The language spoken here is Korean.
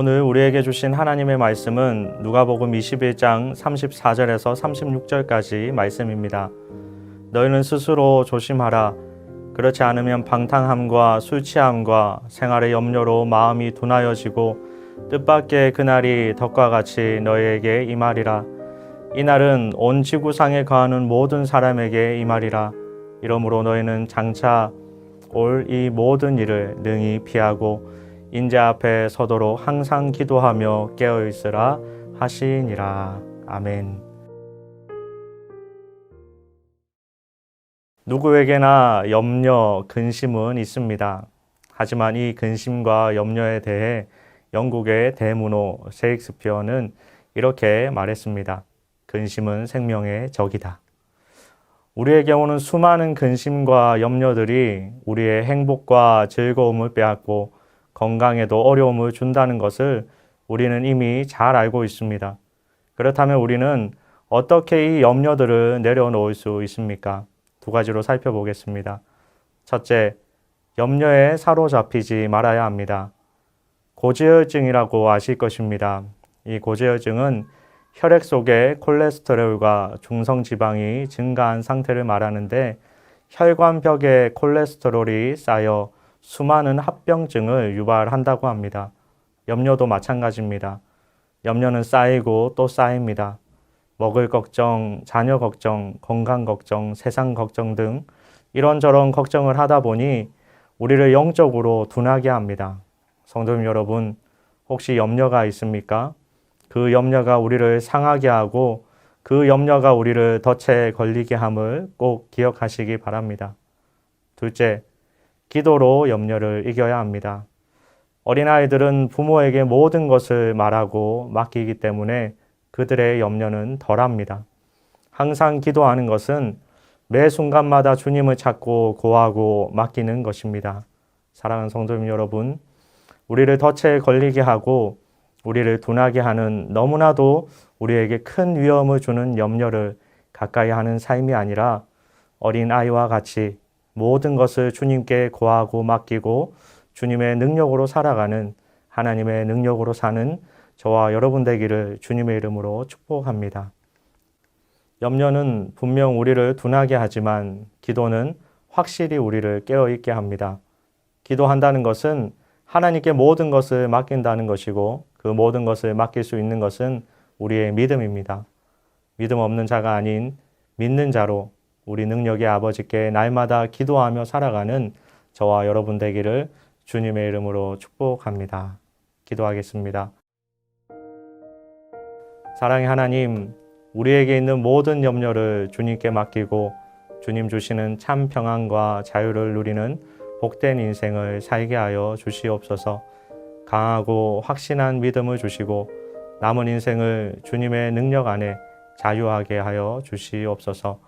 오늘 우리에게 주신 하나님의 말씀은 누가복음 21장 34절에서 36절까지 말씀입니다. 너희는 스스로 조심하라. 그렇지 않으면 방탕함과 술 취함과 생활의 염려로 마음이 둔하여지고 뜻밖의 그날이 덕과 같이 너희에게 임하리라. 이 날은 온 지구상에 거하는 모든 사람에게 임하리라. 이러므로 너희는 장차 올 이 모든 일을 능히 피하고 인자 앞에 서도록 항상 기도하며 깨어 있으라 하시니라. 아멘. 누구에게나 염려, 근심은 있습니다. 하지만 이 근심과 염려에 대해 영국의 대문호 셰익스피어는 이렇게 말했습니다. 근심은 생명의 적이다. 우리에게 오는 수많은 근심과 염려들이 우리의 행복과 즐거움을 빼앗고 건강에도 어려움을 준다는 것을 우리는 이미 잘 알고 있습니다. 그렇다면 우리는 어떻게 이 염려들을 내려놓을 수 있습니까? 두 가지로 살펴보겠습니다. 첫째, 염려에 사로잡히지 말아야 합니다. 고지혈증이라고 아실 것입니다. 이 고지혈증은 혈액 속의 콜레스테롤과 중성 지방이 증가한 상태를 말하는데 혈관벽에 콜레스테롤이 쌓여 수많은 합병증을 유발한다고 합니다. 염려도 마찬가지입니다. 염려는 쌓이고 또 쌓입니다. 먹을 걱정, 자녀 걱정, 건강 걱정, 세상 걱정 등 이런저런 걱정을 하다 보니 우리를 영적으로 둔하게 합니다. 성도님 여러분, 혹시 염려가 있습니까? 그 염려가 우리를 상하게 하고 그 염려가 우리를 덫에 걸리게 함을 꼭 기억하시기 바랍니다. 둘째, 기도로 염려를 이겨야 합니다. 어린아이들은 부모에게 모든 것을 말하고 맡기기 때문에 그들의 염려는 덜합니다. 항상 기도하는 것은 매 순간마다 주님을 찾고 고하고 맡기는 것입니다. 사랑하는 성도님 여러분, 우리를 덫에 걸리게 하고 우리를 둔하게 하는 너무나도 우리에게 큰 위험을 주는 염려를 가까이 하는 삶이 아니라 어린 아이와 같이 모든 것을 주님께 고하고 맡기고 주님의 능력으로 살아가는 하나님의 능력으로 사는 저와 여러분 되기를 주님의 이름으로 축복합니다. 염려는 분명 우리를 둔하게 하지만 기도는 확실히 우리를 깨어있게 합니다. 기도한다는 것은 하나님께 모든 것을 맡긴다는 것이고 그 모든 것을 맡길 수 있는 것은 우리의 믿음입니다. 믿음 없는 자가 아닌 믿는 자로 우리 능력의 아버지께 날마다 기도하며 살아가는 저와 여러분 되기를 주님의 이름으로 축복합니다. 기도하겠습니다. 사랑의 하나님, 우리에게 있는 모든 염려를 주님께 맡기고 주님 주시는 참 평안과 자유를 누리는 복된 인생을 살게 하여 주시옵소서. 강하고 확신한 믿음을 주시고 남은 인생을 주님의 능력 안에 자유하게 하여 주시옵소서.